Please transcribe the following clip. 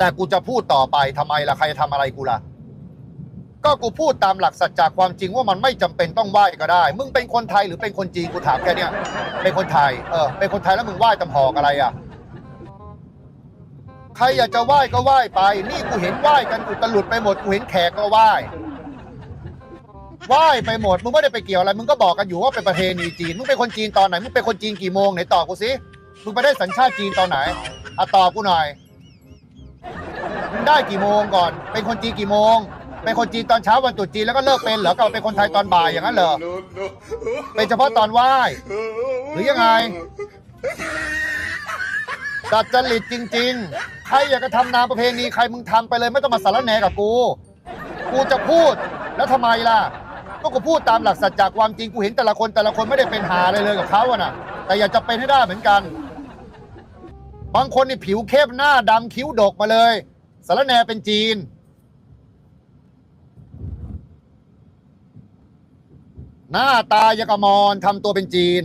แต่กูจะพูดต่อไปทำไมล่ะใครจะทำอะไรกูล่ะ ก็กูพูดตามหลักสัจจะความจริงว่ามันไม่จำเป็นต้องไหว้ก็ได้ มึงเป็นคนไทยหรือเป็นคนจีนกูถามแค่เนี้ยเป็นคนไทยเออเป็นคนไทยแล้วมึงไหว้ตำหอกอะไรอะใครอยากจะไหว้ก็ไหว้ไป นี่กูเห็นไหว้กันอุตลุดไปหมดกูเห็นแขกก็ไหว้ไหว้ไปหมดมึงไม่ได้ไปเกี่ยวอะไรมึงก็บอกกันอยู่ว่าเป็นประเพณีจีนมึงเป็นคนจีนตอนไหนมึงเป็นคนจีนกี่โมงไหนตอบกูสิมึงไปได้สัญชาติจีนตอนไหนอะตอบกูหน่อย ได้กี่โมงก่อน เป็นคนจีนกี่โมง เป็นคนจีนตอนเช้าวันตรุษจีนแล้วก็เลิกเป็นเหรอกลับมาเป็นคนไทยตอนบ่ายอย่างนั้นเหรอ เป็นเฉพาะตอนไหว้ หรือยังไงดัดจริตจริง ๆ ใครอยากจะทำนามประเพณีใครมึงทำไปเลยไม่ต้องมาสารแหนกับกู กูจะพูดแล้วทำไมล่ะ ก็กูพูดตามหลักสัจจะความจริงกูเห็นแต่ละคนแต่ละคนไม่ได้เป็นหาอะไรเลยกับเขาอะนะแต่อยากจะเป็นให้ได้เหมือนกัน บางคนนี่ผิวเข้มหน้าดำคิ้วดกมาเลย สารแนเป็นจีน หน้าตายกมอนทำตัวเป็นจีน